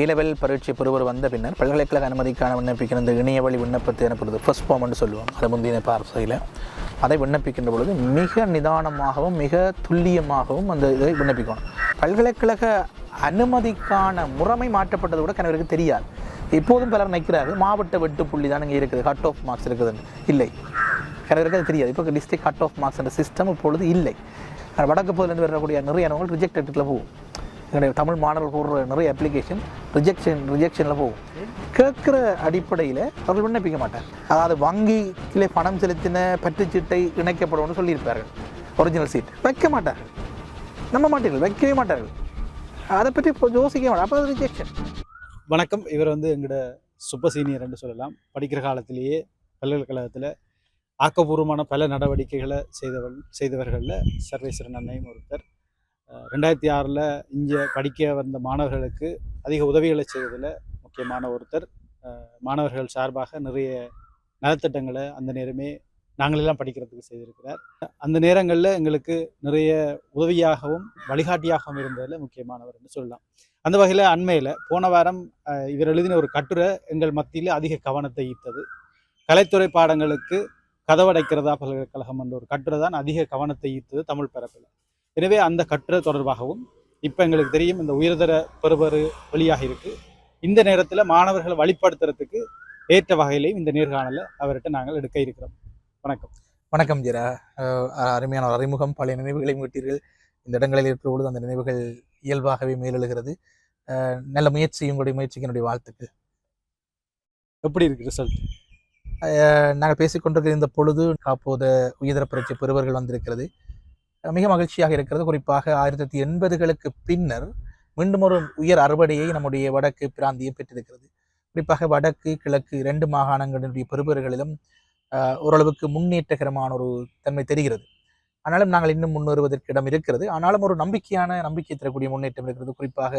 A level பரீட்சை பெறுவர் வந்த பின்னர் பல்கலைக்கழக அனுமதிக்கான விண்ணப்பிக்கிற இந்த இணைய வழி விண்ணப்பத்தை எனப்படுது ஃபர்ஸ்ட் ஃபார்ம்னு சொல்லுவோம் அது முந்தைய பார்சையில் அதை விண்ணப்பிக்கின்ற பொழுது மிக நிதானமாகவும் மிக துல்லியமாகவும் அந்த இதை விண்ணப்பிக்கணும். பல்கலைக்கழக அனுமதிக்கான முறைமை மாற்றப்பட்டது கூட கணவருக்கு தெரியாது. இப்போதும் பலர் நிற்கிறார்கள் மாவட்ட வெட்டு புள்ளி தான் இங்கே இருக்குது கட் ஆஃப் மார்க்ஸ் இருக்குதுன்னு. இல்லை. கணவருக்கு அது தெரியாது. இப்போ டிஸ்ட்ரிக்ட் கட் ஆஃப் மார்க்ஸ் என்ற சிஸ்டம் இப்பொழுது இல்லை. வடக்கு பகுதியிலிருந்து வரக்கூடிய நிறைய நோய்கள் ரிஜெக்டடில் போகும். என்னுடைய தமிழ் மாணவர்கள் போடுற நிறைய அப்ளிகேஷன் ரிஜெக்ஷன் ரிஜெக்ஷனில் போகும். கேட்குற அடிப்படையில் அவர்கள் விண்ணப்பிக்க மாட்டார். அதாவது வங்கியிலே பணம் செலுத்தின பற்றுச்சீட்டை இணைக்கப்படும்னு சொல்லியிருப்பார்கள். ஒரிஜினல் சீட் வைக்க மாட்டார்கள். நம்ப மாட்டீர்கள். வைக்கவே மாட்டார்கள். அதை பற்றி இப்போ யோசிக்க மாட்டார் அப்போ அது ரிஜெக்ஷன் வணக்கம். இவர் வந்து எங்களோட சூப்பர் சீனியர் என்று சொல்லலாம். படிக்கிற காலத்திலேயே பல்கலைக்கழகத்தில் ஆக்கப்பூர்வமான பல நடவடிக்கைகளை செய்தவர் செய்தவர்களில் சர்வேஸ்வரன் அன்னையும் ஒருத்தர். ரெண்டாயிரத்தி ஆறில் இங்கே படிக்க வந்த மாணவர்களுக்கு அதிக உதவிகளை செய்வதில் முக்கியமான ஒருத்தர். மாணவர்கள் சார்பாக நிறைய நலத்திட்டங்களை அந்த நேரமே நாங்களெல்லாம் படிக்கிறதுக்கு செய்திருக்கிறார். அந்த நேரங்களில் எங்களுக்கு நிறைய உதவியாகவும் வழிகாட்டியாகவும் இருந்ததில் முக்கியமானவர் என்று சொல்லலாம். அந்த வகையில் அண்மையில் போன வாரம் இவர் எழுதின ஒரு கட்டுரை எங்கள் மத்தியில் அதிக கவனத்தை ஈர்த்தது. கலைத்துறை பாடங்களுக்கு கதவடைக்கிறதா பல்கலைக்கழகம் என்ற ஒரு கட்டுரை தான் அதிக கவனத்தை ஈர்த்தது தமிழ் பரப்பில் எனவே அந்த கட்டுரை தொடர்பாகவும் இப்போ எங்களுக்கு தெரியும் இந்த உயர்தர பெறுபரு வெளியாக இருக்கு. இந்த நேரத்தில் மாணவர்களை வழிப்படுத்துறதுக்கு ஏற்ற வகையிலையும் இந்த நேர்காணலை அவர்கிட்ட நாங்கள் எடுக்க இருக்கிறோம். வணக்கம். வணக்கம் ஜெரா. அருமையான ஒரு அறிமுகம். பழைய நினைவுகளை மீட்டீர்கள். இந்த இடங்களில் இருக்கிற பொழுது அந்த நினைவுகள் இயல்பாகவே மேலெழுகிறது. அஹ் நல்ல முயற்சி உங்களுடைய முயற்சிக்கு என்னுடைய வாழ்த்துக்கு எப்படி இருக்கு ரிசல்ட் நாங்கள் பேசிக்கொண்டிருக்கிற இந்த பொழுது அப்போது உயர்தர பரீட்சை பெறுவர்கள் வந்திருக்கிறது. மிக மகிழ்ச்சியாக இருக்கிறது. குறிப்பாக ஆயிரத்தி தொள்ளாயிரத்தி எண்பதுகளுக்கு பின்னர் மீண்டும் ஒரு உயர் அறுவடையை நம்முடைய வடக்கு பிராந்தியம் பெற்றிருக்கிறது. குறிப்பாக வடக்கு கிழக்கு இரண்டு மாகாணங்களினுடைய பெறுபர்களிலும் ஓரளவுக்கு முன்னேற்றகரமான ஒரு தன்மை தெரிகிறது. ஆனாலும் நாங்கள் இன்னும் முன்னேறுவதற்கு இடம் இருக்கிறது. ஆனாலும் ஒரு நம்பிக்கையான நம்பிக்கை தரக்கூடிய முன்னேற்றம் இருக்கிறது. குறிப்பாக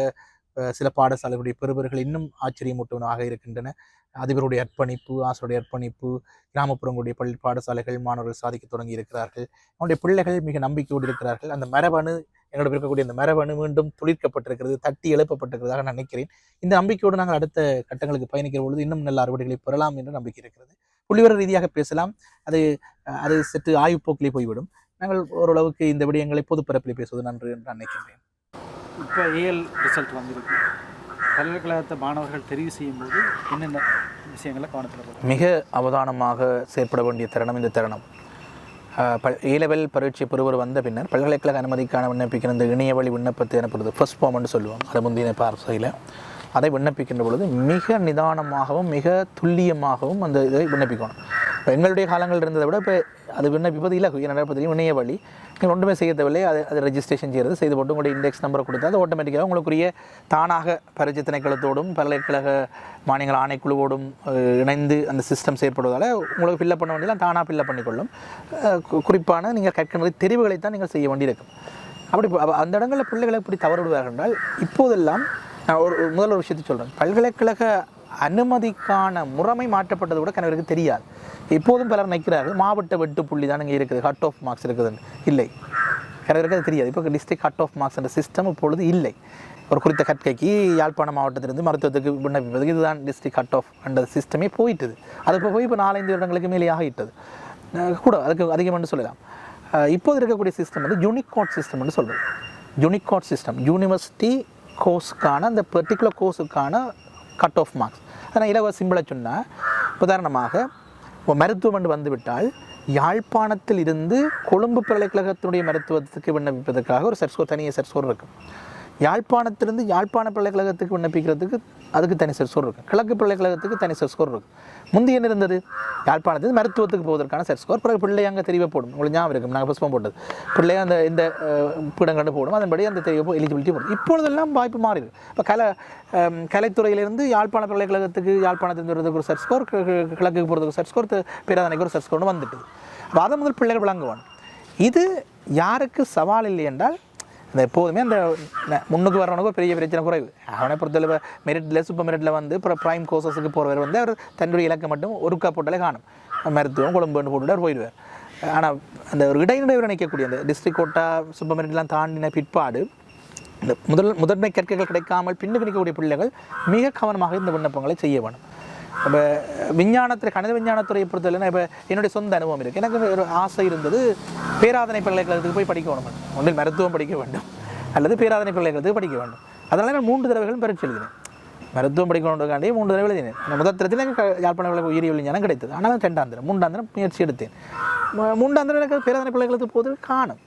சில பாடசாலைகளுடைய பெறுபர்கள் இன்னும் ஆச்சரியமூட்டுவனாக இருக்கின்றன. அதிபருடைய அர்ப்பணிப்பு ஆசிரியருடைய அர்ப்பணிப்பு கிராமப்புறங்களுடைய பள்ளி பாடசாலைகள் மாணவர்கள் சாதிக்க தொடங்கி இருக்கிறார்கள். அவனுடைய பிள்ளைகள் மிக நம்பிக்கையோடு இருக்கிறார்கள். அந்த மரபணு எங்களோட இருக்கக்கூடிய அந்த மரபணு மீண்டும் துளிர்க்கப்பட்டிருக்கிறது தட்டி எழுப்பப்பட்டிருக்கிறதாக நான் நினைக்கிறேன். இந்த நம்பிக்கையோடு நாங்கள் அடுத்த கட்டங்களுக்கு பயணிக்கிற பொழுது இன்னும் நல்ல அறுவடைகளை பெறலாம் என்று நம்பிக்கை இருக்கிறது. புள்ளிவர ரீதியாக பேசலாம். அது அது சற்று ஆய்வுப்போக்கிலே போய்விடும். நாங்கள் ஓரளவுக்கு இந்த விடயங்களை பொதுப்பரப்பிலே பேசுவது நன்று என்று நான் நினைக்கின்றேன். இப்போ ஏஎல் ரிசல்ட் வந்திருக்கு. பல்கலைக்கழகத்தை மாணவர்கள் தெரிவு செய்யும்போது என்னென்ன விஷயங்களை கவனத்தில் மிக அவதானமாக செயற்பட வேண்டிய தருணம் இந்த தருணம். அஹ், பல் ஏ லெவல் பரீட்சை பெறுவர் வந்த பின்னர் பல்கலைக்கழக அனுமதிக்கான விண்ணப்பிக்கிற இந்த இணைய வழி விண்ணப்பத்தை எனப்படுது ஃபர்ஸ்ட் ஃபார்ம்னு சொல்லுவோம் அது முந்தைய பார்சையில் அதை விண்ணப்பிக்கின்ற பொழுது மிக நிதானமாகவும் மிக துல்லியமாகவும் அந்த இதை விண்ணப்பிக்கணும். இப்போ எங்களுடைய காலங்கள் இருந்ததை விட இப்போ அது விண்ணப்பிப்பது இல்லை என்ன தெரியும் இணைய வழி. நீங்கள் ஒன்றுமே செய்ய தேவையில்லை அது அது ரெஜிஸ்ட்ரேஷன் செய்கிறது செய்து போட்டு உங்களுடைய இண்டெக்ஸ் நம்பரை கொடுத்தா அது ஆட்டோமேட்டிக்காக உங்களுக்குரிய தானாக பரிசு திணைக்களத்தோடும் பல்கலைக்கழக மானியங்கள் ஆணைக்குழுவோடும் இணைந்து அந்த சிஸ்டம் செயற்படுவதால் உங்களுக்கு ஃபில்லப் பண்ண வேண்டியலாம் தானாக ஃபில்லப் பண்ணிக்கொள்ளும். குறிப்பான நீங்கள் கற்கின்ற தெரிவுகளை தான் நீங்கள் செய்ய வேண்டியிருக்கும். அப்படி அந்த இடங்களில் பிள்ளைகளை இப்படி தவறு விடுவார்கள் என்றால் இப்போதெல்லாம் நான் ஒரு முதல் ஒரு விஷயத்தை சொல்கிறேன் பல்கலைக்கழக அனுமதிக்கான முறைமை மாற்றப்பட்டது கூட கணவருக்கு தெரியாது. இப்போதும் பலர் நிற்கிறார்கள் மாவட்ட வெட்டு புள்ளி தான் இங்கே இருக்குது கட் ஆஃப் மார்க்ஸ் இருக்குதுன்னு. இல்லை. கணவருக்கு அது தெரியாது. இப்போ டிஸ்ட்ரிக்ட் கட் ஆஃப் மார்க்ஸ் என்ற சிஸ்டம் இப்பொழுது இல்லை. ஒரு குறித்த கற்கைக்கு யாழ்ப்பாணம் மாவட்டத்திலிருந்து மருத்துவத்துக்கு விண்ணப்பிப்பதுக்கு இதுதான் டிஸ்ட்ரிக்ட் கட் ஆஃப் என்ற சிஸ்டமே போயிட்டது. அது இப்போ போய் இப்போ நாலஞ்சு வருடங்களுக்கு மேலே ஆகிட்டது கூட அதுக்கு அதிகம்னு சொல்லலாம். இப்போது இருக்கக்கூடிய சிஸ்டம் வந்து யூனிகாட் சிஸ்டம்னு சொல்கிறது யூனிகாட் சிஸ்டம் யூனிவர்சிட்டி கோர்ஸுக்கான அந்த பர்டிகுலர் கோர்ஸுக்கான கட் ஆஃப் மார்க்ஸ் ஆனால் இலவச சிம்பிளாக சொன்னால் உதாரணமாக மருத்துவமனை மருத்துவம் வந்துவிட்டால் யாழ்ப்பாணத்தில் இருந்து கொழும்பு பல்கலைக்கழகத்தினுடைய மருத்துவத்துக்கு விண்ணப்பிப்பதற்காக ஒரு சர்ஸ்கோர் தனியாக சர்ஸ்கோர் இருக்கும். யாழ்ப்பாணத்திலிருந்து யாழ்ப்பாண பல்கலைக்கழகத்துக்கு விண்ணப்பிக்கிறதுக்கு அதுக்கு தனி செர்ஸ்கோர் இருக்கும் கிழக்கு பல்கலைக்கழகத்துக்கு தனி செர்ஸ்கோர் இருக்கும் முந்தி என்ன இருந்தது? யாழ்ப்பாணத்தில் மருத்துவத்துக்கு போவதற்கான செர்ஸ்கோர் பிறகு பிள்ளை அங்கே தெரிய போடும். உங்களுக்கு ஞாபகம் இருக்கும். நாங்கள் புஷ்பம் போட்டது. பிள்ளை அந்த இந்த பீடம் கண்டு போடும். அதன்படி அந்த தெரிவு எலிஜிபிலிட்டி போடும். இப்பொழுதெல்லாம் வாய்ப்பு மாறிடு இப்போ கலை கலைத்துறையிலிருந்து யாழ்ப்பாண பல்கலைக்கழகத்துக்கு யாழ்ப்பாணத்திலிருந்து வருவதற்கு ஒரு செர்ஸ்கோர் கிழக்குக்கு போகிறதுக்கு செர்ஸ்கோர் பேராதனைக்கு ஒரு செர்ஸ்கோர்னு வந்துட்டு அதை முதல் பிள்ளைகள் விளங்குவான். இது யாருக்கு சவால் இல்லை என்றால் இந்த எப்போதுமே அந்த முன்னுக்கு வரவனுக்கு ஒரு பெரிய பிரச்சனை குறைவு. அவனை பொறுத்தளவு மெரிட்டில் சூப்பர் மெரிட்டில் வந்து அப்புறம் ப்ரைம் கோர்சஸுக்கு போகிறவர் வந்து அவர் தன்னுடைய இலக்கை மட்டும் ஒருக்கா போட்டாலே காணும். மருத்துவம் கொழும்புன்னு போட்டுட்டு அவர் போயிடுவார். ஆனால் அந்த ஒரு இடைநிலையில் நினைக்கக்கூடிய அந்த டிஸ்ட்ரிக் கோட்டா சூப்பர் மெரிட்லாம் தாண்டின பிற்பாடு இந்த முதல் முதன்மை கற்கைகள் கிடைக்காமல் பின்னுக்கு நிற்கக்கூடிய பிள்ளைகள் மிக கவனமாக இந்த விண்ணப்பங்களை செய்ய வேணும். இப்போ விஞ்ஞானத்துறை கணித விஞ்ஞானத்துறையை பொறுத்தவரை இப்போ என்னுடைய சொந்த அனுபவம் இருக்குது எனக்கு ஒரு ஆசை இருந்தது பேராதனை பல்கலைக்கழகத்துக்கு போய் படிக்கணும் ஒன்றில் மருத்துவம் படிக்க வேண்டும். அல்லது பேராதனை பல்கலைக்கழகத்துக்கு படிக்க வேண்டும். அதனால் நான் மூன்று தடவைகளும் பரீட்சை எழுதினேன். மருத்துவம் படிக்கணுன்றதுக்காண்டி மூன்று தடவை எழுதினேன். முதல் தரத்தில் எனக்கு யாழ்ப்பாண விளக்கு உயிரியல் விஞ்ஞானம் கிடைத்தது. ஆனால் ரெண்டாம் தரம் மூன்றாம் தரம் முயற்சி எடுத்தேன். மூன்றாம் தரம் எனக்கு பேராதனை பல்கலைக்கழகத்துக்கு போது காணும்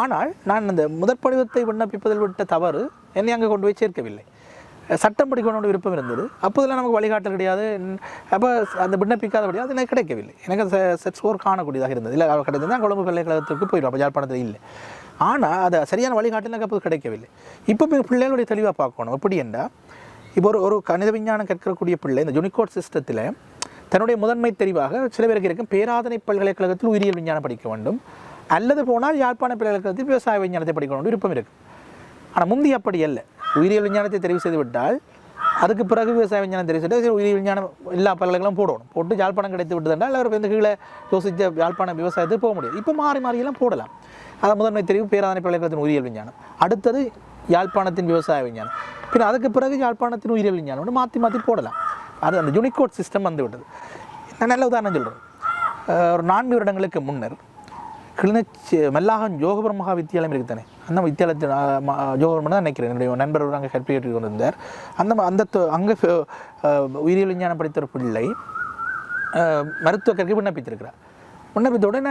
ஆனால் நான் அந்த முதற் படிவத்தை விண்ணப்பிப்பதில் விட்ட தவறு என்னை அங்கே கொண்டு போய் சேர்க்கவில்லை. சட்டம் படிக்கணும்னு விருப்பம் இருந்தது. அப்போதெல்லாம் நமக்கு வழிகாட்டல் கிடையாது. அப்போ அந்த விண்ணப்பிக்காதபடியாக அது எனக்கு கிடைக்கவில்லை. எனக்கு செட் ஸ்கோர் காணக்கூடியதாக இருந்தது. இல்லை அவள் கிடைச்சிருந்தால் கொழும்பு பல்கலைக்கழகத்துக்கு போயிடும் அப்போ யாழ்ப்பாணத்தில் இல்லை. ஆனால் அது சரியான வழிகாட்டல் எனக்கு அப்போது கிடைக்கவில்லை. இப்போ பிள்ளைகளுடைய தெளிவாக பார்க்கணும். எப்படி என்றால் இப்போ ஒரு ஒரு கணித விஞ்ஞானம் கற்கக்கூடிய பிள்ளை இந்த யூனிகோட் சிஸ்டத்தில் தன்னுடைய முதன்மை தெரிவாக சில பேருக்கு இருக்கும் பேராதனை பல்கலைக்கழகத்தில் உயிரியல் விஞ்ஞானம் படிக்க வேண்டும். அல்லது போனால் யாழ்ப்பாண பல்கலைக்கழகத்தில் விவசாய விஞ்ஞானத்தை படிக்கணும் விருப்பம் இருக்குது ஆனால் முந்தி அப்படி அல்ல. உயிரியல் விஞ்ஞானத்தை தெரிவு செய்துவிட்டால் அதுக்கு பிறகு விவசாய விஞ்ஞானம் தெரிவு செய்து சரி, உயிரியல் விஞ்ஞானம் எல்லா பல்கலைகளும் போடணும். போட்டு யாழ்ப்பாணம் கிடைத்து விட்டதுனால் அவர் வந்து கீழே யோசித்த யாழ்ப்பாணம் விவசாயத்துக்கு போக முடியாது. இப்போ மாறி மாறியெல்லாம் போடலாம். அது முதன்மை தெரிவு பேராதனை பல்கலைக்கழகத்தின் உயிரியல் விஞ்ஞானம். அடுத்தது யாழ்ப்பாணத்தின் விவசாய விஞ்ஞானம். பின் அதுக்கு பிறகு யாழ்ப்பாணத்தின் உயிரியல் விஞ்ஞானம் வந்து மாற்றி மாற்றி போடலாம். அது அந்த யூனிகோட் சிஸ்டம் வந்து விட்டது நான் நல்ல உதாரணம் சொல்கிறேன் ஒரு நான்கு வருடங்களுக்கு முன்னர் கிளிநொச்சி மல்லாகம் ஜோகபுரம் மகா வித்தியாலயம் இருக்குதானே அந்த வித்தியாலயத்தில் ஜோகபுரம் தான் நினைக்கிறேன். என்னுடைய நண்பர் ஒரு அங்கே கற்பிட்டு கொண்டிருந்தார் அந்த அந்த தொ- அங்கே உயிரியல் விஞ்ஞானம் படித்த ஒரு பிள்ளை மருத்துவ கற்கை விண்ணப்பித்திருக்கிறார். விண்ணப்பித்த உடனே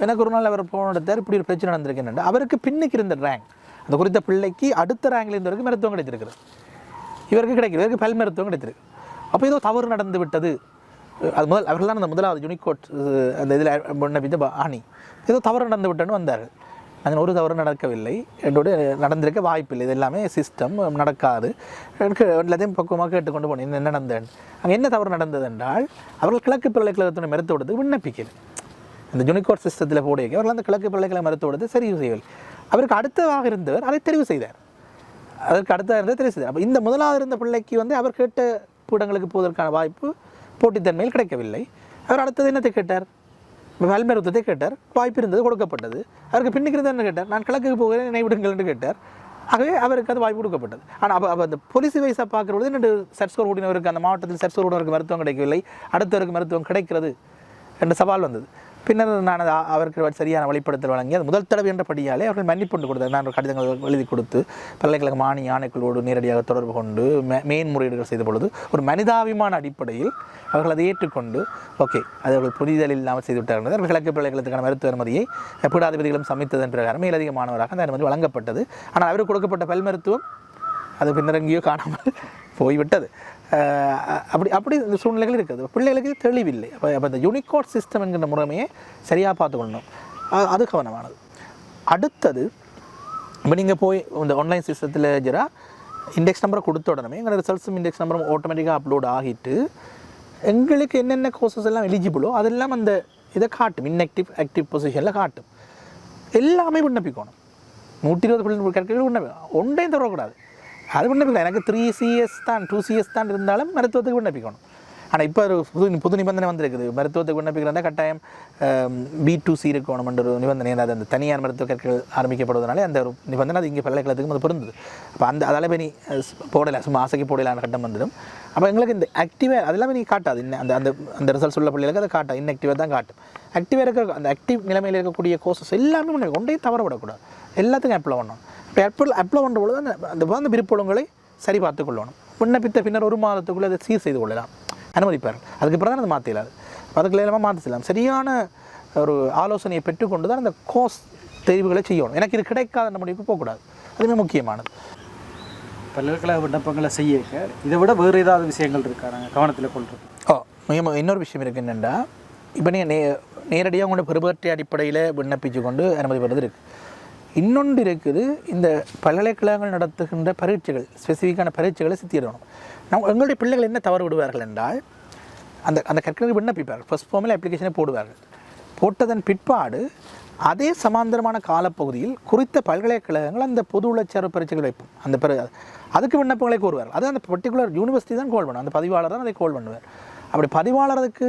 எனக்கு ஒரு நாள் அவர் போன எடுத்தார். இப்படி ஒரு பிரச்சனை நடந்திருக்கேன் அவருக்கு பின்னுக்கு இருந்த ரேங்க் அந்த குறித்த பிள்ளைக்கு அடுத்த ரேங்கில் இருந்தவருக்கு மருத்துவம் கிடைத்திருக்கிறது. இவருக்கு கிடைக்கிறது இவருக்கு பல் மருத்துவம் கிடைத்திருக்கு. அப்போ ஏதோ தவறு நடந்து விட்டது. அது முதல் அவர்கள் தான் அந்த முதலாவது யூனிகோட் அந்த இதில் விண்ணப்பித்த ப- ஆணி. ஏதோ தவறு நடந்து விட்டேன்னு வந்தார்கள். அதில் ஒரு தவறு நடக்கவில்லை. என்னோட நடந்திருக்க வாய்ப்பில்லை. இது எல்லாமே சிஸ்டம் நடக்காது. எனக்கு எல்லாத்தையும் பக்குவமாக கேட்டுக்கொண்டு போனேன். என்ன நடந்தேன்? அங்கே என்ன தவறு நடந்தது என்றால் அவர்கள் கிழக்கு பல்கலைக்கழகத்தினை மருத்துவத்துக்கு விண்ணப்பிக்கல அந்த யூனிகோட் சிஸ்டத்தில் போட அவர்கள் அந்த கிழக்கு பல்கலைக்கழக மருத்துவத்தை சரி செய்யவில்லை. அவருக்கு அடுத்ததாக இருந்தவர் அதை தெரிவு செய்தார். அதற்கு அடுத்ததாக இருந்தது தெரிவு செய்தார். அப்போ இந்த முதலாவது இருந்த பிள்ளைக்கு வந்து அவர் கேட்ட கூடங்களுக்கு போவதற்கான வாய்ப்பு போட்டித்தன்மையில் கிடைக்கவில்லை. அவர் அடுத்தது என்னத்தை கேட்டார்? பல் கேட்டார். வாய்ப்பு இருந்தது கொடுக்கப்பட்டது. அவருக்கு பின்னுக்கு என்ன கேட்டார்? நான் கிழக்கு போகிறேன் என்னை விடுங்கள் என்று கேட்டார். ஆகவே அவருக்கு அது வாய்ப்பு கொடுக்கப்பட்டது. ஆனால் அப்போ அப்போ அந்த போலீஸ் வைஸாக பார்க்குறது ரெண்டு சர்ஸ்கோர் ஓடினவருக்கு அந்த மாவட்டத்தில் சர்ஸ்கோர் ஓடினவருக்கு மருத்துவம் கிடைக்கவில்லை. அடுத்தவருக்கு மருத்துவம் கிடைக்கிறது என்ற சவால் வந்தது. பின்னர் நான் அவருக்கு சரியான வழிப்படுத்தல் வழங்கி அது முதல் தடவை என்ற படியாலே அவர்கள் மன்னிப்பு கொடுத்தார் நான் கடிதங்கள் எழுதி கொடுத்து பல்கலைக்கழக மானிய ஆணைக்குழுவோடு நேரடியாக தொடர்பு கொண்டு மே- மேன்முறையீடுகள் செய்த பொழுது ஒரு மனிதாபிமான அடிப்படையில் அவர்கள் அதை ஏற்றுக்கொண்டு ஓகே அது அவர்கள் புரிதல் இல்லாமல் செய்துவிட்டார்கள் அவர்கள் கிழக்கு பல்கலைக்கழகத்துக்கான மருத்துவ அனுமதியை பீடாதிபதிகளும் சமைத்ததன் பிரகாரம் மேலதிக மாணவராக அந்த அனுமதி வழங்கப்பட்டது. ஆனால் அவருக்கு கொடுக்கப்பட்ட பல் மருத்துவம் அது பின்னர் எங்கேயோ காணாமல் போய்விட்டது. அப்படி அப்படி இந்த சூழ்நிலைகள் இருக்குது. பிள்ளைகளுக்கு தெளிவில்லை. அப்போ அப்போ இந்த யூனிகோட் சிஸ்டம் என்கிற முறைமையை சரியாக பார்த்துக்கொள்ளணும். அது கவனமானது. அடுத்தது இப்போ நீங்கள் போய் இந்த ஆன்லைன் சிஸ்டத்தில் ஜெரா இண்டெக்ஸ் நம்பரை கொடுத்த உடனே எங்களோட ரிசல்ட்ஸும் இண்டெக்ஸ் நம்பரும் ஆட்டோமேட்டிக்காக அப்லோட் ஆகிட்டு எங்களுக்கு என்னென்ன கோர்சஸ் எல்லாம் எலிஜிபிளோ அதெல்லாம் அந்த இதை காட்டும். இன்ஆக்டிவ் ஆக்டிவ் பொசிஷனில் காட்டும். எல்லாமே விண்ணப்பிக்கணும். நூற்றி இருபது பிள்ளைங்க கிடைக்கிறது விண்ணப்பிக்கணும். ஒன்றையும் தரக்கூடாது அது விண்ணப்பிக்கலாம் எனக்கு த்ரீ சிஎஸ் தான் டூ சிஎஸ் தான் இருந்தாலும் மருத்துவத்துக்கு விண்ணப்பிக்கணும். ஆனால் இப்போ ஒரு புது புது நிபந்தனை வந்திருக்குது. மருத்துவத்துக்கு விண்ணப்பிக்கிறதா கட்டாயம் பி டூ சி இருக்கணும்ன்ற ஒரு நிபந்தனை. அது அந்த தனியார் மருத்துவ கற்கள் ஆரம்பிக்கப்படுவதனாலே அந்த ஒரு நிபந்தனை அது இங்கே பல்கலைக்கழகத்துக்கும் அது பொருந்தது. அப்போ அந்த அதால் இப்போ நீ போடலை சும்மா ஆசைக்கு போடலான கட்டம் வந்துடும். அப்போ எங்களுக்கு இந்த ஆக்டிவாக அதெல்லாமே நீ காட்டாது. இன்னும் அந்த அந்த அந்த ரிசல்ட்ஸ் உள்ள பிள்ளைகளுக்கு அதை காட்டும் இன்ஆக்டிவாக தான் காட்டும். ஆக்டிவாக இருக்க அந்த ஆக்டிவ் நிலைமையில் இருக்கக்கூடிய கோர்சஸ் எல்லாமே முன்னாடி தவற விடக்கூடாது. எல்லாத்துக்கும் அப்ளை பண்ணணும். இப்போ அப்ளை அப்ளை பண்ணுற பொழுது அந்த அந்த அந்த விருப்பங்களை சரி பார்த்து கொள்ளணும். விண்ணப்பித்த பின்னர் ஒரு மாதத்துக்குள்ளே அதை சீர் செய்து கொள்ளலாம். அனுமதிப்பார்கள் அதுக்கு பிறகு தான் அதை மாற்றிடலாது அதுக்குள்ள இல்லாமல் மாற்றி செய்யலாம். சரியான ஒரு ஆலோசனையை பெற்றுக்கொண்டு தான் அந்த கோர்ஸ் தெரிவுகளை செய்யணும். எனக்கு இது கிடைக்காத முடிவுக்கு போகக்கூடாது. அதுவுமே முக்கியமானது. பல்கலைக்கழக விண்ணப்பங்களை செய்ய இதை விட வேறு ஏதாவது விஷயங்கள் இருக்கா? நாங்கள் கவனத்தில் கொள்றது. ஓ மிக இன்னொரு விஷயம் இருக்கு என்னென்னா இப்போ நீங்கள் நே நேரடியாக உங்களோட பெருபற்றி அடிப்படையில் விண்ணப்பிச்சு கொண்டு அனுமதி பெறுறது இருக்குது இன்னொன்று இருக்குது இந்த பல்கலைக்கழகங்கள் நடத்துகின்ற பரீட்சைகள் ஸ்பெசிஃபிக்கான பரீட்சைகளை சித்திடணும் நம்ம எங்களுடைய பிள்ளைகள் என்ன தவறு விடுவார்கள் என்றால் அந்த அந்த கற்களுக்கு விண்ணப்பிப்பார்கள். ஃபர்ஸ்ட் ஃபார்மில் அப்ளிகேஷனை போடுவார்கள். போட்டதன் பிற்பாடு அதே சமாந்தரமான காலப்பகுதியில் குறித்த பல்கலைக்கழகங்கள் அந்த பொது உளச்சார்பு பரீட்சைகள் வைப்போம். அந்த பிற அதுக்கு விண்ணப்பங்களை கோருவார்கள். அது அந்த பர்டிகுலர் யூனிவர்சிட்டி தான் கோல் பண்ணும் அந்த பதிவாளர் தான் அதை கோல் பண்ணுவார். அப்படி பதிவாளருக்கு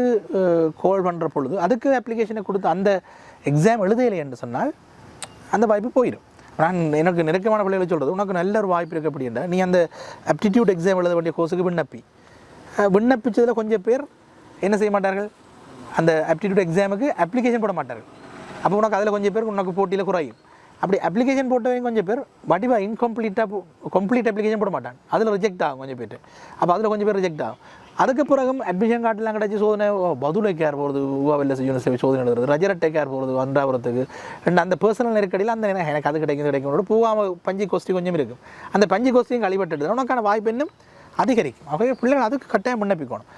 கோல் பண்ணுற பொழுது அதுக்கு அப்ளிகேஷனை கொடுத்து அந்த எக்ஸாம் எழுதலை என்று சொன்னால் அந்த வாய்ப்பு போயிடும். நான் எனக்கு நெருக்கமான பிள்ளைகளை சொல்கிறது உனக்கு நல்ல ஒரு வாய்ப்பு இருக்குது அப்படின்னா நீ அந்த அப்டிடியூட் எக்ஸாம் எழுத வேண்டிய கோர்ஸுக்கு விண்ணப்பி. விண்ணப்பித்ததில் விண்ணப்பிச்சதில் கொஞ்சம் பேர் என்ன செய்ய மாட்டார்கள்? அந்த அப்டிடியூட் எக்ஸாமுக்கு அப்ளிகேஷன் போட மாட்டார்கள். அப்போ உனக்கு அதில் கொஞ்சம் பேர் உனக்கு போட்டியில் குறையும். அப்படி அப்ளிகேஷன் போட்டவங்க கொஞ்சம் பேர் வடிவா இன்கம்ப்ளீட்டாக கம்ப்ளீட் அப்ளிகேஷன் போட மாட்டாங்க அதில் ரிஜெக்ட் ஆகும் கொஞ்சம் பேர் அப்போ அதில் கொஞ்சம் பேர் ரிஜெக்ட் ஆகும். அதுக்கு பிறகும் அட்மிஷன் கார்டெலாம் கிடச்சி சோதனை ஓ, கேர் போகிறது ஊவாவில் யூனிவர்சிட்டி சோதனை எழுதுறது ரஜரட்டை போகிறது அன்றாபுரத்துக்கு? ரெண்டு அந்த பர்சனல் நெருக்கடியில் அந்த எனக்கு அது கிடைக்கும் கிடைக்கும் பூவாம பஞ்சு கொஸ்டி கொஞ்சம் இருக்கும் அந்த பஞ்சு கொஸ்டியும் கழிவட்டு உனக்கான வாய்ப்பு இன்னும் அதிகரிக்கும். ஆகவே பிள்ளைகள் அதுக்கு கட்டாயம் விண்ணப்பிக்கணும்.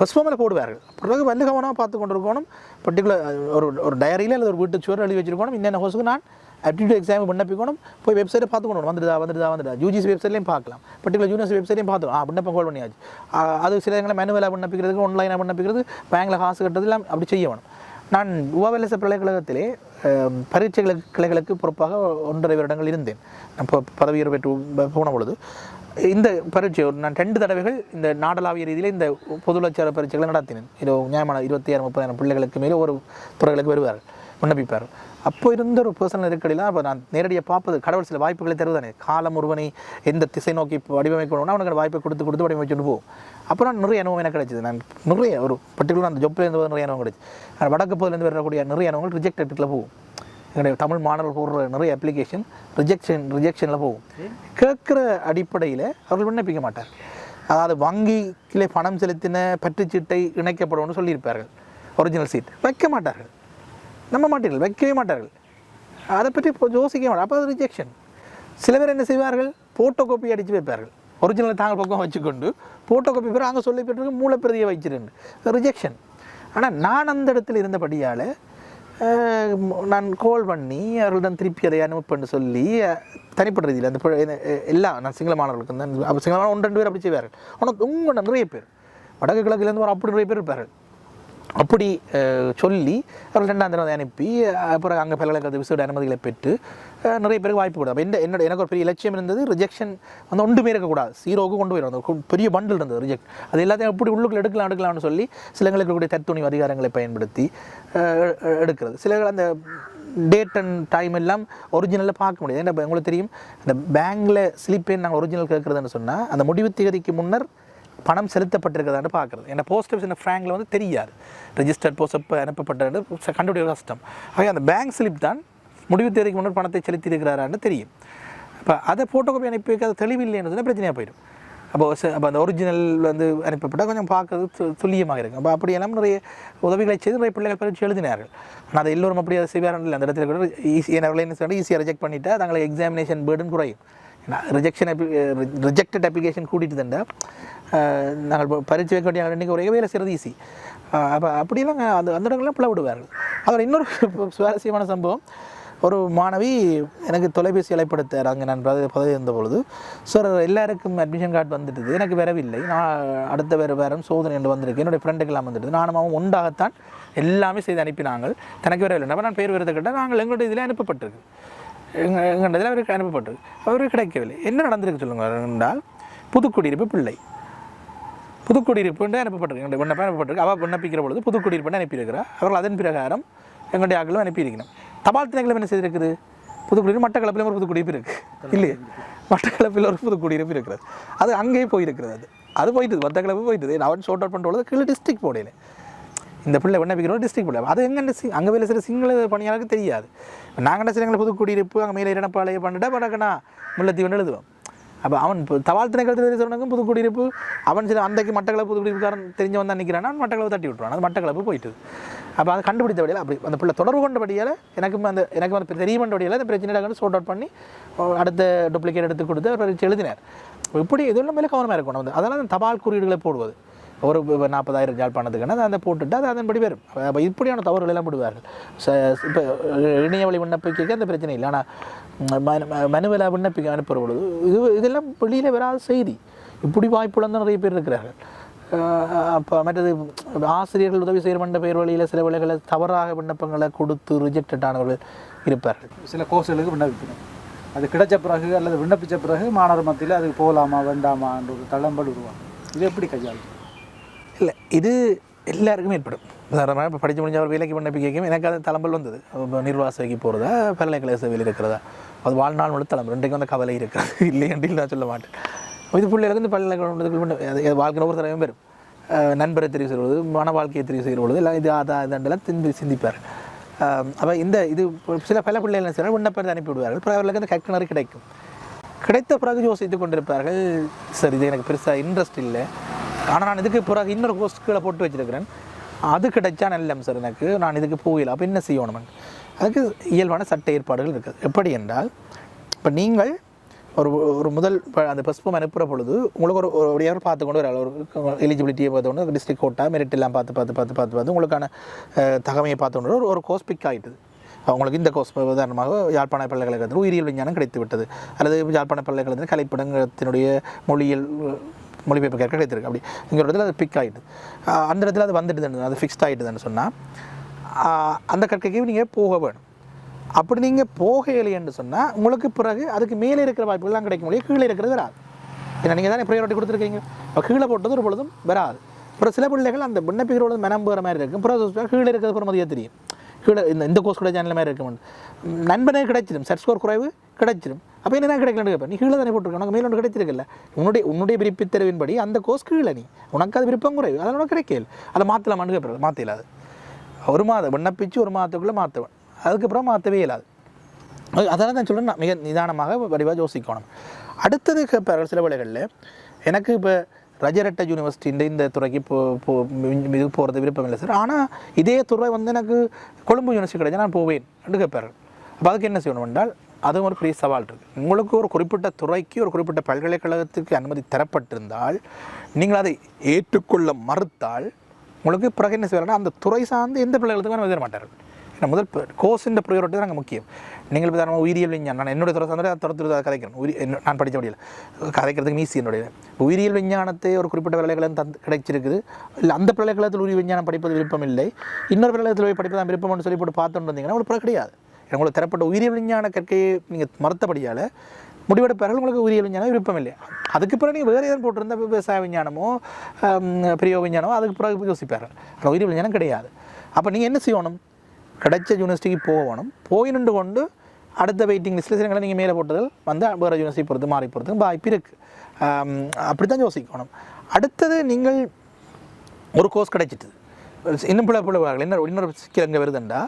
பசுவமில் போடுவார்கள். பிறகு வந்து கவனமாக பார்த்து கொண்டு இருக்கணும் பர்டிகுலர் ஒரு ஒரு டைரியில் அல்லது ஒரு வீட்டு சுவர் எழுதி வச்சிருக்கணும். இந்த கோர்ஸுக்கு நான் ஆப்டிடியூட் எக்ஸாம் விண்ணப்பிக்கணும் போய் வெப்சைட்டை பார்த்துக்கணும். வந்துடுதா வந்துடுதா வந்துடுதா. யூஜிசி வெப்சைட்லையும் பார்க்கலாம். பர்டிகுலர் யூனிவர்சிட்டி வெப்சைட்லையும் பார்த்துக்கலாம். ஆ விண்ணப்பம் கோல் பண்ணியாச்சு. அது சில இடங்களில் மேனுவலாக விண்ணப்பிக்கிறதுக்கு ஆன்லைனாக விண்ணப்பிக்கிறது பேங்கில் காசு கட்டுறது எல்லாம் அப்படி செய்ய வேணும். நான் உவாவெல்லச பல்கலைக்கழகத்திலே அஹ், பரீட்சைகளுக்கு கிளைகளுக்கு பொறுப்பாக ஒன்றரை வருடங்கள் இருந்தேன். நான் இப்போ பெற்று போன பொழுது இந்த பரீட்சை ஒரு நான் ரெண்டு தடவைகள் இந்த நாடளாவிய ரீதியில் இந்த பொதுலட்சார பரீட்சைகளை நடத்தினேன். இது நியாயமான இருபத்தி ஆறு முப்பதாயிரம் பிள்ளைகளுக்கு மேலே ஒரு துறைகளுக்கு வருவார் விண்ணப்பிப்பார் அப்போ இருந்த ஒரு பர்சனல் நெருக்கடிலாம் அப்போ நான் நேரடியாக பார்ப்பது கடவுள் சில வாய்ப்புகளை தருவதானே? காலம் ஒருவனை எந்த திசை நோக்கி வடிவமைக்கணும்னா அவனுக்கு வாய்ப்பை கொடுத்து கொடுத்து வடிவமைச்சுட்டு போகும் அப்புறம் நிறைய அனுபவம் எனக்கு கிடைச்சது. நான் நிறைய ஒரு பர்டிகுலர் அந்த ஜொப்லேருந்து வர நிறைய அனுபவம் கிடைச்சு. வடக்கு பகுதியிலேருந்து வரக்கூடிய நிறைய அனுபவங்கள் ரிஜெக்டடில் போகும் எங்களுடைய தமிழ் மாணவர்கள் போடுற நிறைய அப்ளிகேஷன் ரிஜெக்ஷன் ரிஜெக்ஷனில் போகும் கேட்குற அடிப்படையில் அவர்கள் விண்ணப்பிக்க மாட்டார் அதாவது வங்கியிலே பணம் செலுத்தின பற்றுச்சீட்டை இணைக்கப்படும்னு சொல்லியிருப்பார்கள். ஒரிஜினல் சீட் வைக்க மாட்டார்கள். நம்ப மாட்டீர்கள் வைக்கவே மாட்டார்கள். அதை பற்றி இப்போ யோசிக்க மாட்டார் அப்போ அது ரிஜெக்ஷன் சில பேர் என்ன செய்வார்கள்? ஃபோட்டோ காப்பி அடித்து வைப்பார்கள் ஒரிஜினல் தாங்கள் பக்கம் வச்சுக்கொண்டு ஃபோட்டோ காப்பி பேர் அங்கே சொல்லி பெற்று மூலப்பிரதியை வச்சிருந்து ரிஜெக்ஷன் ஆனால் நான் அந்த இடத்துல இருந்தபடியால் நான் கால் பண்ணி அவர்களிடம் திருப்பி அதை அனுப்புன்னு சொல்லி தனிப்பட்ட ரீதியில் அந்த எல்லாம் நான் சிங்கள மாணவர்களுக்கு தான் அப்போ சிங்கள மாணவர் ஒன்று ரெண்டு பேர் அப்படி செய்வார்கள். உனக்கு உங்கள் நிறைய பேர். வடக்கு கிழக்குலேருந்து வர அப்படி நிறைய பேர் இருப்பார்கள். அப்படி சொல்லி அவர்கள் ரெண்டாம் தினம் அனுப்பி அப்புறம் அங்கே பல்கலைக்கழகத்தை விசேட அனுமதிகளை பெற்று நிறைய பேருக்கு வாய்ப்பு கொடுக்கும் அப்போ இந்த என்னோட எனக்கு ஒரு பெரிய இலட்சியம் இருந்தது ரிஜெக்ஷன் வந்து ஒன்றுமே இருக்கக்கூடாது. சீரோவுக்கு கொண்டு போயிடும் அந்த பெரிய பண்டில் இருந்தது ரிஜெக்ட் அது எல்லாத்தையும் எப்படி உள்ளுக்குள்ள எடுக்கலாம் எடுக்கலாம்னு சொல்லி சிலங்களுக்கு இருக்கக்கூடிய தத்துணி அதிகாரங்களை பயன்படுத்தி எடுக்கிறது. சிலர்கள் அந்த டேட் அண்ட் டைம் எல்லாம் ஒரிஜினலில் பார்க்க முடியாது. ஏன்னா உங்களுக்கு தெரியும் இந்த பேங்கில் ஸ்லிப்பேன்னு நாங்கள் ஒரிஜினல் கேட்குறதுன்னு சொன்னால் அந்த முடிவு தேதிக்கு முன்னர் பணம் செலுத்தப்பட்டிருக்கிறதான்னு பார்க்குறது. ஏன்னா போஸ்ட் ஆஃபீஸ் இந்த ஃப்ராங்கில் வந்து தெரியாது. ரெஜிஸ்டர்ட் போஸ்ட் அப்போ அனுப்பப்பட்டது கண்டுபிடிக்க கஷ்டம். ஆகவே அந்த பேங்க் ஸ்லிப் தான் முடிவு தேதிக்கு முன்னர் பணத்தை செலுத்தியிருக்கிறாரான்னு தெரியும். இப்போ அதை ஃபோட்டோ காப்பி அனுப்பி வைக்காத தெளிவில்லைன்னு சொன்னால் பிரச்சனையாக போயிடும். அப்போ அப்போ அந்த ஒரிஜினல் வந்து அனுப்பப்பட்டால் கொஞ்சம் பார்க்கறது துல்லியமாக இருக்கும். அப்போ அப்படியெல்லாம் நிறைய உதவிகளை செய்து நிறைய பிள்ளைகள் பரீட்சை எழுதினார்கள். ஆனால் அதை எல்லோரும் அப்படி அதை செய்வார்கள். இல்லை அந்த இடத்துல கூட ஈஸி என்ன சொல்லி ஈஸியாக ரிஜெக்ட் பண்ணிவிட்டால் தங்களை எக்ஸாமினேஷன் பேர்டுன்னு குறையும். ரிஜெக்ஷன் ரிஜெக்டட் அப்ளிகேஷன் கூட்டிகிட்டு தண்டா நாங்கள் இப்போ வைக்க வேண்டிய இன்றைக்கி ஒரே வேலை செய்கிறது ஈஸி அப்போ அப்படிலாம் அந்த அந்த இடங்கள்லாம் பிள்ளை விடுவார்கள் அதோட இன்னொரு சுவாரஸ்யமான சம்பவம் ஒரு மாணவி எனக்கு தொலைபேசி அழைப்படுத்தார் அங்கே நான் பதவி பதவி இருந்த பொழுது சார் எல்லாருக்கும் அட்மிஷன் கார்டு வந்துட்டுது எனக்கு வரவில்லை நான் அடுத்த வேறு வேறும் சோதனை என்று வந்திருக்கு என்னுடைய ஃப்ரெண்டுக்கெல்லாம் வந்துடுது நானும் அவன் ஒன்றாகத்தான் எல்லாமே செய்து அனுப்பினாங்கள் தனக்கு வரவில்லை அப்போ நான் பேர் விருதை கேட்டால் நாங்கள் எங்களுடைய இதில் அனுப்பப்பட்டிருக்கு எங்கள் எங்கள் அவருக்கு அனுப்பப்பட்டிருக்கு. அவருக்கு கிடைக்கவில்லை. என்ன நடந்திருக்கு சொல்லுங்கள் என்றால் புதுக்குடியிருப்பு பிள்ளை. புதுக்குடியிருப்புன்னு அனுப்பப்பட்டிருக்கு. விண்ணப்பம் அனுப்பப்பட்டிருக்கு. அவள் விண்ணப்பிக்கிற பொழுது புதுக்குடியிருப்புன்னு அனுப்பியிருக்கிறார். அவர்கள் அதன் பிரகாரம் எங்களுடைய ஆக்களும் அனுப்பியிருக்கணும் தபால் திணைக்களம் என்ன செய்திருக்குது? புதுக்குடியிருப்பு மட்டக்களப்பிலும் ஒரு புதுக்குடியிருப்பு இருக்குது இல்லையே? மட்டக்களப்பில் ஒரு புதுக்குடியிருப்பு இருக்கிறது. அது அங்கேயே போயிருக்கிறது. அது. அது போயிட்டுது மட்டக்களப்பு போயிட்டுது அவன் ஷோட் அவுட் பண்ணுறது பொழுது கீழே டிஸ்ட்ரிக்ட் போடையில. இந்த பிள்ளை விண்ணப்பிக்கிறோம் டிஸ்ட்ரிக்ட் பிள்ளை. அது எங்கே சி அங்கே வேலை சில சிங்கள பணியாளருக்கு தெரியாது. நாங்கள் என்ன செய்யறங்களை புதுக்குடியிருப்பு அங்கே மேலே இரணப்பாளைய பண்ணிட்டா படக்கண்ணா முல்லத்தீவன் எழுதுவோம். அப்போ அவன் இப்போ தபால் திணைக்களத்தில் சொன்னவங்க புதுக்குடியிருப்பு அவன் சில அன்றைக்கு மட்டக்களப்பு புதுக்குடியிருப்புக்காரன் தெரிஞ்சு வந்தான் நிற்கிறான் அவன் மட்டக்களை தட்டி விட்டுருவான். அது மட்டக்களப்பு போயிட்டு. அப்போ அதை கண்டுபிடித்த வழியில் அப்படி அந்த பிள்ளை தொடர்பு கொண்டபடியால் எனக்கும் அந்த எனக்கு வந்து வழியில் அந்த பிரச்சனையை சோர்ட் அவுட் பண்ணி அடுத்த டூப்ளிகேட் எடுத்து கொடுத்து அவர் எழுதினார். இப்படி இதெல்லாம் மேலே கவனமாக இருக்கணும். வந்து அதெல்லாம் அந்த தபால் குறியீடுகளை போடுவது. ஒரு நாற்பதாயிரம் ஜாழ்ப்பாணத்துக்கான அதை போட்டுட்டு அது அதன்படி வரும். அப்போ இப்படியான தவறுகள் எல்லாம் விடுவார்கள். இப்போ இணைய வழி விண்ணப்பிக்க அந்த பிரச்சனை இல்லை. ஆனால் மனுவில் விண்ணப்பிக்க அனுப்புகிற பொழுது இது இதெல்லாம் வெளியில் வராத செய்தி. இப்படி வாய்ப்புள்ள நிறைய பேர் இருக்கிறார்கள். அப்போ மற்றது ஆசிரியர்கள் உதவி செய்கிற மண்ட பெயர் வழியில் சில வேலைகளை தவறாக விண்ணப்பங்களை கொடுத்து ரிஜெக்டட் ஆனவர்கள் இருப்பார்கள். சில கோர்ஸ்களுக்கு விண்ணப்பிக்கணும். அது கிடைச்ச பிறகு அல்லது விண்ணப்பித்த பிறகு மாணவர் மத்தியில் அது போகலாமா வேண்டாமான்ற ஒரு தளம்பல் உருவாகும். இது எப்படி கையாளும் இல்லை இது எல்லாருக்குமே ஏற்படும். உதாரணமாக இப்போ படித்து முடிஞ்ச ஒரு வேலைக்கு விண்ணப்பிக்கையும் எனக்கு அது தலைமையில் வந்தது. இப்போ நிர்வாக போகிறதா பல்கலைக்கழக சேவையில் இருக்கிறதா அது வாழ்நாள் முழுத்தலாம் ரெண்டுக்கும் அந்த கவலை இருக்காது இல்லை என்று நான் சொல்ல மாட்டேன். இது பிள்ளைகளுக்கு இந்த பல்ல வாழ்க்கை ஒவ்வொரு தடவையும் வரும் அஹ் நண்பரை தெரிவு செய்வது மன வாழ்க்கையை தெரிவு செய்வது எல்லாம் இது அதான் இதெல்லாம் திரும்பி சிந்திப்பார். அப்போ இந்த இது சில பல பிள்ளைகள் என்ன செய்வார்கள் விண்ணப்பத்தை அனுப்பிவிடுவார்கள். பிறகு அவர்களுக்கு அந்த கற்கிணறு கிடைக்கும். கிடைத்த பிறகு யோசித்து கொண்டிருப்பார்கள் சரி இது எனக்கு பெருசாக இன்ட்ரெஸ்ட் இல்லை. ஆனால் நான் இதுக்கு பிறகு இன்னொரு கோர்ஸ் கீழே போட்டு வச்சிருக்கிறேன். அது கிடைச்சா நல்லம் சார் எனக்கு. நான் இதுக்கு போகல. அப்போ என்ன செய்யணும் அதுக்கு இயல்பான சட்ட ஏற்பாடுகள் இருக்குது. எப்படி என்றால் இப்போ நீங்கள் ஒரு ஒரு முதல் அந்த பஸ்பம் அனுப்புகிற பொழுது உங்களுக்கு ஒரு ஒரு ஒடியார் பார்த்து கொண்டு ஒரு எலிஜிபிலிட்டியை பார்த்து கொண்டு டிஸ்ட்ரிக்ட் கோட்டா மெரிட் எல்லாம் பார்த்து பார்த்து பார்த்து பார்த்து பார்த்து உங்களுக்கான தகமையை பார்த்து கொண்டு ஒரு ஒரு கோர்ஸ் பிக் ஆகிட்டுது அவங்களுக்கு இந்த கோர்ஸ் உதாரணமாக யாழ்ப்பாண பல்கலைக்கழகத்தில் உயிரியல் விஞ்ஞானம் கிடைத்து விட்டது அல்லது யாழ்ப்பாண பல்கலைக்கழகத்தில் கலைப்படங்கத்தினுடைய மொழியியல் மொழிபெயர்ப்பு கேட்க கிடைத்திருக்கு. அப்படி இங்கே ஒரு இடத்துல அது பிக் ஆகிடுது அந்த இடத்துல அது வந்துடுதுன்னு அது ஃபிக்ஸ்ட் ஆகிட்டுதுன்னு சொன்னால் அந்த கற்கைக்கு நீங்கள் போக வேணும். அப்படி நீங்கள் போகலைன்னு சொன்னால் உங்களுக்கு பிறகு அதுக்கு மேலே இருக்கிற வாய்ப்புகள்லாம் கிடைக்க முடியும் கீழே இருக்கிறது வராது. ஏன்னா நீங்கள் தானே ப்ரையாரிட்டி கொடுத்துருக்கீங்க. அப்போ கீழே போட்டது ஒரு பொழுதும் வராது. அப்புறம் சில பிள்ளைகள் அந்த விண்ணப்பிக்கிற பொழுது மனம் போகிற மாதிரி இருக்கும். அப்புறம் கீழே இருக்கிறது ஒரு மதியம் தெரியும். கீழே இந்த இந்த கோர்ஸ் கூட சேனல் மாதிரி இருக்கும் நண்பனே கிடைச்சிடும் செட் ஸ்கோர் குறைவு கிடைச்சிடும் அப்போ என்ன கிடைக்கலன்னு கேட்பேன். நீ கீழே தானே போட்டிருக்க. உனக்கு மேலே ஒன்று கிடைச்சிருக்குல்ல. உன்னுடைய உன்னுடைய விருப்பத்தெரிவின்படி அந்த கோர்ஸ் கீழே நீ. உனக்கு அது விருப்பம் குறைவு. அதனால் உனக்கு கிடைக்கல அதை மாற்றலாமான்னு கேட்பேன். மாற்றலாது ஒரு மாதம் விண்ணப்பிச்சு ஒரு மாதத்துக்குள்ளே மாற்றுவேன் அதுக்கப்புறம் மாற்றவே இயலாது. அது- தான் சொல்கிறேன் மிக நிதானமாக வடிவாக யோசிக்கணும். அடுத்தது கேட்பார்கள் சில வேலைகளில் எனக்கு இப்போ ரஜரட்ட யூனிவர்சிட்டின்ற இந்த துறைக்கு போ போ இது போகிறது விருப்பம் இல்லை சார். ஆனால் இதே துறை வந்து எனக்கு கொழும்பு யூனிவர்சிட்டி கிடைச்சா நான் போவேன் என்று கேட்பார்கள். அப்போ அதுக்கு என்ன செய்யணும் என்றால் அதுவும் ஒரு பெரிய சவால் இருக்குது உங்களுக்கு ஒரு குறிப்பிட்ட துறைக்கு ஒரு குறிப்பிட்ட பல்கலைக்கழகத்துக்கு அனுமதி தரப்பட்டிருந்தால் நீங்கள் அதை ஏற்றுக்கொள்ள மறுத்தால் உங்களுக்கு பிறகு என்ன செய்வாங்கன்னா அந்த துறை சார்ந்து எந்த பிள்ளைகளுக்கும் எழுத மாட்டார்கள். ஏன்னா முதல் கோர்ஸின் ப்ரையாரிட்டி தான் அங்கே முக்கியம். நீங்கள் இப்போ நம்ம உயிரியல் விஞ்ஞானம் நான் என்னுடைய துறை சார்ந்த துறை கதைக்கிறேன். உயிரி என்ன- நான் படித்த முடியல. கதைக்கிறதுக்கு மீசி என்னுடைய. உயிரியல் விஞ்ஞானத்தை ஒரு குறிப்பிட்ட விலைகளும் தந்து கிடைச்சிருக்குது. இல்லை அந்த பல்கலைக்கழகத்தில் உயிரி விஞ்ஞானம் படிப்பது விருப்பம் இல்லை இன்னொரு பல்கலைக்கழகத்தில் போய் படிப்பதான் விருப்பம்னு சொல்லி போட்டு பார்த்துட்டு வந்தீங்கன்னா உங்களுக்கு பிறகு கிடையாது. ஏன்னா உங்களுக்கு தரப்பட்ட உயிரியல் விஞ்ஞான கற்கையை நீங்கள் மறுத்தபடியால் முடிவெடுப்பார்கள் உங்களுக்கு உயிரியல் விஞ்ஞானம் விருப்பம் இல்லை அதுக்கு பிறகு நீங்கள் வேறு எதுவும் போட்டிருந்த விவசாய விஞ்ஞானமோ பிரியோ விஞ்ஞானமோ அதுக்கு பிறகு யோசிப்பார்கள். ஆனால் உயிரியல் விஞ்ஞானம் கிடையாது. அப்போ நீங்கள் என்ன செய்யணும்? கிடைச்ச யூனிவர்சிட்டிக்கு போகணும் போய் நின்று கொண்டு அடுத்த வெயிட்டிங் லிஸ்ட்டில் சில நீங்கள் மேலே போட்டதில் வந்து வேறு யூனிவர்சிட்டி பொறுத்து மாறி போகிறதுக்கு வாய்ப்பு இருக்குது அப்படி தான் யோசிக்கணும். அடுத்தது நீங்கள் ஒரு கோர்ஸ் கிடைச்சிட்டு இன்னும் பிள்ளை பிள்ளைகள் என்ன இன்னொரு சிக்கல் எங்கே வருதுண்டா.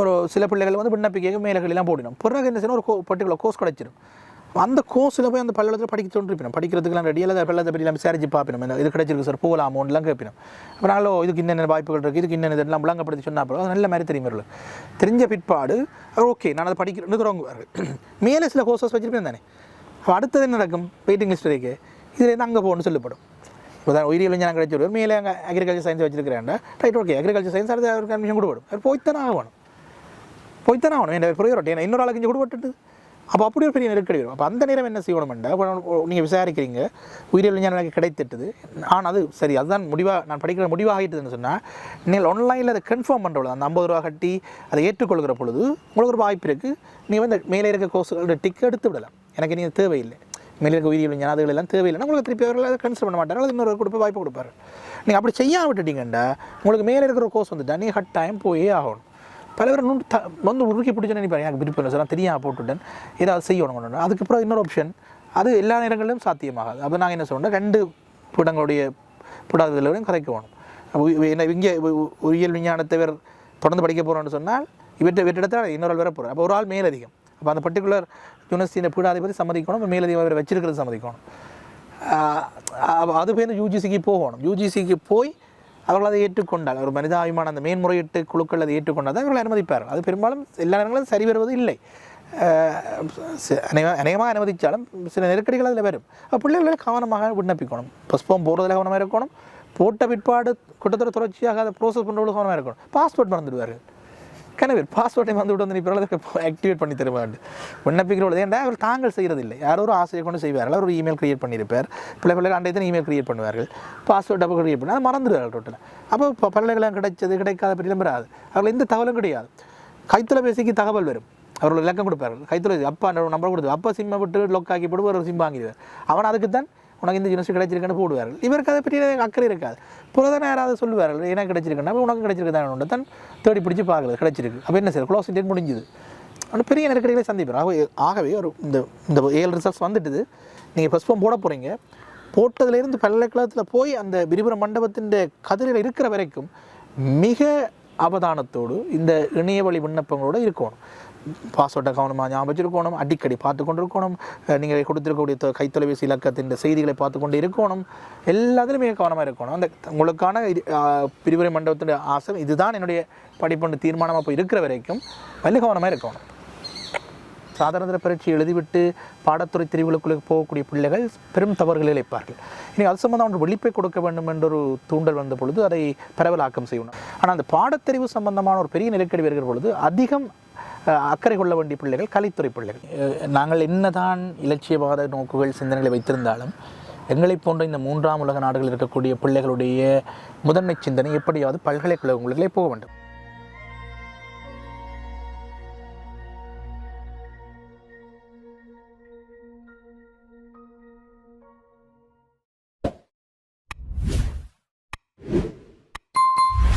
ஒரு சில பிள்ளைகள் வந்து விண்ணப்பிக்க மேலகளெல்லாம் போடணும் பிறகு என்ன செய்யணும்? ஒரு கோ பர்டிகுலர் கோர்ஸ் கிடைச்சிடும். அந்த கோர்ஸில் போய் அந்த பல்லடத்தில் படிக்க தோன்றிப்பினோம். படிக்கிறதுக்குலாம் ரெடியாக இல்லை பல்லத்தை பற்றி எல்லாம் விசாரிச்சு பார்ப்பினோம். இந்த இது கிடைச்சிருக்கு சார் போகலாமோன்னுலாம் கேட்பினோம். அப்புறம் நாங்களோ இதுக்கு இன்னென்ன வாய்ப்புகள் இருக்குது இதுக்கு இன்னென்ன இதெல்லாம் விளங்கப்படுத்தி சொன்னால் அப்புறம் அது நல்ல மாதிரி தெரியும் இவர்களுக்கு. தெரிஞ்ச பிற்பாடு ஓகே நான் அதை படிக்கிறேன்னு மேலே சில கோர்சஸ் வச்சுருப்பேன் தானே. அப்போ அடுத்தது என்ன நடக்கும்? வெயிட்டிங் லிஸ்ட் இருக்கு. இதுலேருந்து அங்கே போகணும்னு சொல்லப்படும். இப்போ தான் உயிரியல் விஞ்ஞானம் கிடைச்சிருவார் மேலே அங்கே அக்ரிகல்ச்சர் சயின்ஸ் வச்சிருக்கிறேன் ரைட் ஓகே அக்ரிகல்ச்சர் சயின்ஸ் அடுத்து அவருக்கு அட்மிஷன் கொடுக்கணும். அவர் போய்த்தானே ஆகணும். போய்த்தானே ஆகணும். என்ன ப்ரையோரிட்டி இன்னொரு ஆளுக்கு இங்கே கொடுப்பட்டு அப்போ அப்படி ஒரு பெரிய நெருக்கடி வரும். அப்போ அந்த நேரம் என்ன செய்யணும்டா நீங்கள் விசாரிக்கிறீங்க. உயிரியல் விஞ்ஞானம் எனக்கு கிடைத்திட்டது. ஆனால் அது சரி அதுதான் முடிவாக நான் படிக்கிற முடிவாகிட்டுதுன்னு சொன்னால் நீங்கள் ஆன்லைனில் அதை கன்ஃபார்ம் பண்ணுற பொழுது அந்த ஐம்பது ரூபா கட்டி அதை ஏற்றுக்கொள்கிற பொழுது உங்களுக்கு ஒரு வாய்ப்பு இருக்குது நீங்கள் வந்து மேலே இருக்க கோர்ஸுகளோட டிக் எடுத்து விடலாம். எனக்கு நீங்கள் தேவையில்லை. மேலே இருக்க உயிரியல் விஞ்ஞானம் அதுகள் எல்லாம் தேவையில்லைன்னா உங்களுக்கு திருப்பி அவர்கள் அதை கன்சிடர் பண்ண மாட்டாங்க அது இன்னொரு கொடுப்ப வாய்ப்பு கொடுப்பாரு நீங்கள் அப்படி செய்யாம விட்டுட்டீங்கன்னா உங்களுக்கு மேலே இருக்கிற கோர்ஸ் வந்துட்டா நீங்கள் ஹட் டைம் போயே ஆகணும். பல பேர் இன்னும் த வந்து உருக்கி பிடிச்சோன்னு நினைப்பாங்க எனக்கு விருப்பம் இல்லை. சார் நான் தெரியாமல் போட்டுட்டேன். ஏதாவது செய்யணும் ஒன்று அதுக்கப்புறம் இன்னொரு ஆப்ஷன் அது எல்லா நேரங்களிலும் சாத்தியமாகாது. அப்போ நாங்கள் என்ன சொல்கிறோம் ரெண்டு பீடங்களுடைய பீடாதிகளையும் கதைக்கணும் வேணும் என்ன இங்கே உ- உ- உயிரியல் விஞ்ஞானத்தை வேறு தொடர்ந்து படிக்க போகிறோம்னு சொன்னால் இவற்றை இவற்றிடத்தில் இன்னொரு ஆள் வர போகிறோம் அப்போ ஒரு ஆள் மேலதிகம். அப்போ அந்த பர்டிகுலர் யூனிவர்சிட்டியின் பீடாதிபதி சம்மதிக்கணும் மேலதிகம் அவர் வச்சிருக்கிறது சம்மதிக்கணும். அது போய் யூஜிசிக்கு போகணும். யூஜிசிக்கு போய் அவர்கள் அதை ஏற்றுக்கொண்டால் ஒரு மனிதாபிமான அந்த மேன்முறையீட்டு குழுக்கள் அதை ஏற்றுக்கொண்டால் தான் இவர்கள் அனுமதிப்பார்கள். அது பெரும்பாலும் எல்லா நேரங்களும் சரி வருவது இல்லை. அநேகமாக அனுமதித்தாலும் சில நெருக்கடிகள் அதில் வரும். பிள்ளைகளை கவனமாக விண்ணப்பிக்கணும். புஷ்பம் போகிறதுல கவனமாக இருக்கணும். போட்ட பிற்பாடு கிட்டத்தட்ட தொடர்ச்சியாக அதை ப்ரோசஸ் பண்ணுறது கவனமாக இருக்கணும். பாஸ்போர்ட் மறந்துடுவார்கள். கணவர் பாஸ்வேர்டை வந்து விட்டு வந்து இப்போ ஆக்டிவேட் பண்ணி தருவாண்டு விண்ணப்பிக்கிற ஏன்டா அவர் தாங்கள் செய்கிறதில்லை. யாரோ ஒரு ஆசையை கொண்டு செய்வார் அவர் ஒரு இமெயில் கிரியேட் பண்ணியிருப்பார். பிள்ளை பிள்ளைகள் அண்டை தான் இமெயில் கிரியேட் பண்ணுவார்கள். பாஸ்வேர்ட் டபுள் கிரியேட் பண்ணி அதை மறந்துடுவார்கள் டோட்டலாக அப்போ இப்போ கிடைச்சது கிடைக்காத பற்றி வராது அவர்கள் எந்த தகவலும் கிடையாது. கைத்தொலைபேசிக்கு தகவல் வரும். அவர்கள் இலக்கம் கொடுப்பார்கள். கைத்தொலைபேசி அப்பா நம்பர் கொடுத்து அப்பா சிம்மை விட்டு லொக் ஆக்கி போட்டு ஒரு சிம் வாங்கிடுவார். அவன் அதுக்கு தான் உனக்கு இந்த யூனிவர்சிட்டி கிடைச்சிருக்குன்னு போடுவார்கள். இவருக்கு அதை பற்றி அக்கறை இருக்காது. புறதானே யாராவது சொல்லுவார்கள் ஏன்னா கிடைச்சிருக்குன்னா உனக்கு கிடைச்சிருக்கு தான் தான் தேடி பிடிச்சி பார்க்குறது கிடைச்சிருக்கு. அப்போ என்ன சார் க்ளோஸ் டேட் முடிஞ்சுது. ஆனால் பெரிய நெருக்கடிகளை சந்திப்பேன் ஆகவே ஆகவே ஒரு இந்த இந்த ஏழு ரிசல்ட்ஸ் வந்துட்டுது. நீங்கள் ஃபஸ்ட் ஃபார்ம் போட போகிறீங்க போட்டதுலேருந்து பல்கலைக்கழகத்தில் போய் அந்த விரிபுரம் மண்டபத்தின் கதிரில் இருக்கிற வரைக்கும் மிக அவதானத்தோடு இந்த இணையவழி விண்ணப்பங்களோடு இருக்கணும். பாஸ்வேர்டை கவனமாக ஞாபகம் வச்சுருக்கணும் அடிக்கடி பார்த்து கொண்டு இருக்கணும் நீங்கள் கொடுத்துருக்கக்கூடிய கைத்தொலைபேசி இலக்கத்தின் செய்திகளை பார்த்து கொண்டு இருக்கணும். எல்லாத்துலையும் மிக கவனமாக இருக்கணும். அந்த உங்களுக்கான இது, பிரிவுரை மண்டபத்தின் ஆசை இதுதான் என்னுடைய படிப்புன்னு தீர்மானமாக போய் இருக்கிற வரைக்கும் வலி கவனமாக இருக்கணும். சாதாரண பரீட்சை எழுதிவிட்டு பாடத்துறை தெரிவுகளுக்குள்ளே போகக்கூடிய பிள்ளைகள் பெரும் தவறுகளை இழைப்பார்கள். இனி அது சம்பந்தம் ஒன்று வெளிப்பை கொடுக்க வேண்டும் என்ற ஒரு தூண்டல் வந்த பொழுது அதை பரவலாக்கம் செய்யணும். ஆனால் அந்த பாடத்தெரிவு சம்பந்தமான ஒரு பெரிய நெருக்கடி வருகிற பொழுது அதிகம் அக்கறை கொள்ள வேண்டிய பிள்ளைகள் கலைத்துறை பிள்ளைகள். நாங்கள் என்னதான் இலட்சியவாத நோக்குகள் சிந்தனைகளை வைத்திருந்தாலும் எங்களைப் போன்ற இந்த மூன்றாம் உலக நாடுகளில் இருக்கக்கூடிய பிள்ளைகளுடைய முதன்மை சிந்தனை எப்படியாவது பல்கலைக்கழகங்களுக்குள்ளே போக வேண்டும்.